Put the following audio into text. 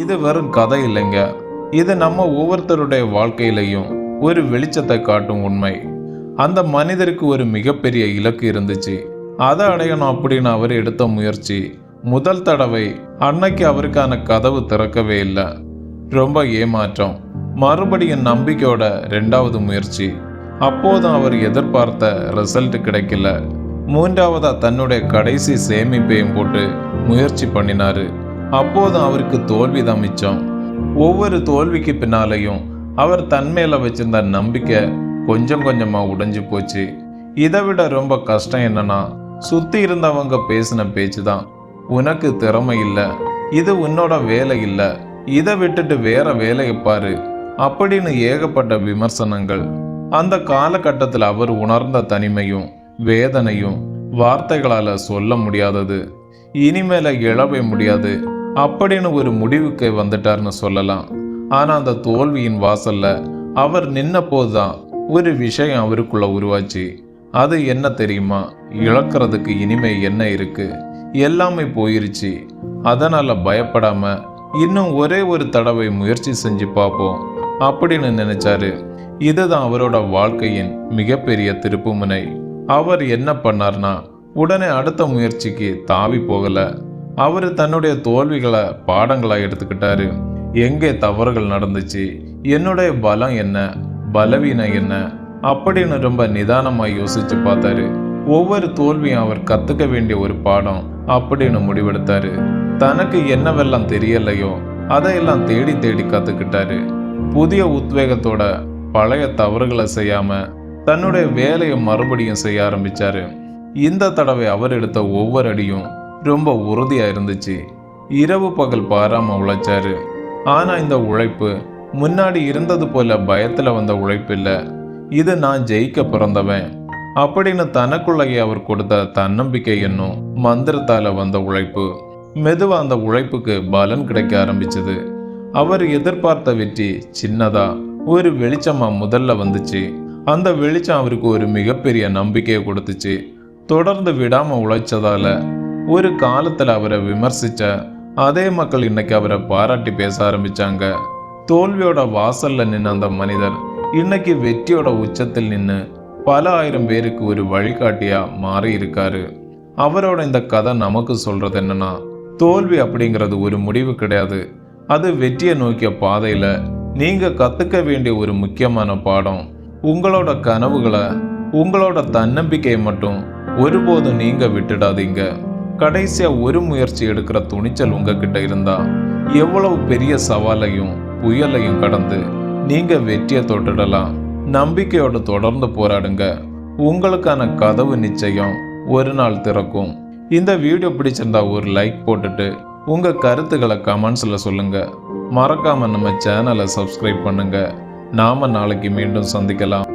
இது வெறும் கதை இல்லைங்க. இது நம்ம ஒவ்வொருத்தருடைய வாழ்க்கையிலையும் ஒரு வெளிச்சத்தை காட்டும் உண்மை. அந்த மனிதருக்கு ஒரு மிகப்பெரிய இலக்கு இருந்துச்சு. அதை அடையணும் அப்படின்னு அவர் எடுத்த முயற்சி. முதல் தடவை அன்னைக்கு அவருக்கான கதவு திறக்கவே இல்லை. ரொம்ப ஏமாற்றம். மறுபடியும் நம்பிக்கையோட ரெண்டாவது முயற்சி. அப்போதும் அவர் எதிர்பார்த்த ரிசல்ட் கிடைக்கல. மூன்றாவதா தன்னுடைய கடைசி சேமிப்பையும் போட்டு முயற்சி பண்ணினாரு. அப்போதும் அவருக்கு தோல்வி தான் மிச்சம். ஒவ்வொரு தோல்விக்கு பின்னாலையும் அவர் தன்மேல வச்சிருந்த நம்பிக்கை கொஞ்சம் கொஞ்சமா உடைஞ்சு போச்சு. இதை விட ரொம்ப கஷ்டம் என்னன்னா சுத்தி இருந்தவங்க பேசின பேச்சு தான் உனக்கு திறமை இல்லை இது உன்னோட வேலை இல்லை இதை விட்டுட்டு வேற வேலையை பாரு அப்படின்னு ஏகப்பட்ட விமர்சனங்கள். அந்த காலகட்டத்தில் அவர் உணர்ந்த தனிமையும் வேதனையும் வார்த்தைகளால் சொல்ல முடியாதது. இனிமேல எழவே முடியாது. அப்படின்னு ஒரு முடிவுக்கு வந்துட்டார்னு சொல்லலாம். ஆனால் அந்த தோல்வியின் வாசலில் அவர் நின்ன போதுதான் ஒரு விஷயம் அவருக்குள்ளே உருவாச்சு. அது என்ன தெரியுமா? இழக்கிறதுக்கு இனிமே என்ன இருக்குது எல்லாமே போயிருச்சு. அதனால் பயப்படாமல் இன்னும் ஒரே ஒரு தடவை முயற்சி செஞ்சு பார்ப்போம் அப்படின்னு நினைச்சாரு. இதுதான் அவரோட வாழ்க்கையின் மிகப்பெரிய திருப்புமுனை. அவர் என்ன பண்ணார்னா உடனே அடுத்த முயற்சிக்கு தாவி போகலை. அவர் தன்னுடைய தோல்விகளை பாடங்களாக எடுத்துக்கிட்டாரு. எங்கே தவறுகள் நடந்துச்சு? என்னுடைய பலம் என்ன? பலவீனம் என்ன? அப்படின்னு ரொம்ப நிதானமாக யோசிச்சு பார்த்தாரு. ஒவ்வொரு தோல்வியும் அவர் கத்துக்க வேண்டிய ஒரு பாடம் அப்படின்னு முடிவெடுத்தாரு. தனக்கு என்னவெல்லாம் தெரியலையோ அதையெல்லாம் தேடி தேடி கத்துக்கிட்டாரு. புதிய உத்வேகத்தோட பழைய தவறுகளை செய்யாம தன்னுடைய வேலையை மறுபடியும் செய்ய ஆரம்பிச்சாரு. இந்த தடவை அவர் எடுத்த ஒவ்வொரு அடியும் ரொம்ப உறுதியாக இருந்துச்சு. இரவு பகல் பாராமல் உழைச்சாரு. ஆனால் இந்த உழைப்பு முன்னாடி இருந்தது போல பயத்தில் வந்த உழைப்பு இல்லை. இது நான் ஜெயிக்க பிறந்தவன். அப்படின்னு தனக்குள்ளேயே அவர் கொடுத்த தன்னம்பிக்கை என்னும் மந்திரத்தால் வந்த உழைப்பு. மெதுவாக அந்த உழைப்புக்கு பலன் கிடைக்க ஆரம்பிச்சது. அவர் எதிர்பார்த்த வெற்றி சின்னதா ஒரு வெளிச்சமாக முதல்ல வந்துச்சு. அந்த வெளிச்சம் அவருக்கு ஒரு மிகப்பெரிய நம்பிக்கையை கொடுத்துச்சு. தொடர்ந்து விடாமல் உழைச்சதால ஒரு காலத்தில் அவரை விமர்சித்த அதே மக்கள் இன்னைக்கு அவரை பாராட்டி பேச ஆரம்பிச்சாங்க. தோல்வியோட வாசலில் நின்ன அந்த மனிதர் இன்னைக்கு வெற்றியோட உச்சத்தில் நின்று பல ஆயிரம் பேருக்கு ஒரு வழிகாட்டியாக மாறி இருக்காரு. அவரோட இந்த கதை நமக்கு சொல்கிறது என்னன்னா தோல்வி அப்படிங்கிறது ஒரு முடிவு கிடையாது. அது வெற்றியை நோக்கிய பாதையில் நீங்கள் கற்றுக்க வேண்டிய ஒரு முக்கியமான பாடம். உங்களோட கனவுகளை உங்களோட தன்னம்பிக்கையை மட்டும் ஒருபோதும் நீங்கள் விட்டுடாதீங்க. கடைசியாக ஒரு முயற்சி எடுக்கிற துணிச்சல் உங்ககிட்ட இருந்தா எவ்வளவு பெரிய சவாலையும் புயலையும் கடந்து நீங்க வெற்றியை தொட்டுடலாம். நம்பிக்கையோடு தொடர்ந்து போராடுங்க. உங்களுக்கான கதவு நிச்சயம் ஒரு நாள் திறக்கும். இந்த வீடியோ பிடிச்சிருந்தா ஒரு லைக் போட்டுட்டு உங்க கருத்துக்களை கமெண்ட்ஸில் சொல்லுங்க. மறக்காம நம்ம சேனலை சப்ஸ்கிரைப் பண்ணுங்க. நாம நாளைக்கு மீண்டும் சந்திக்கலாம்.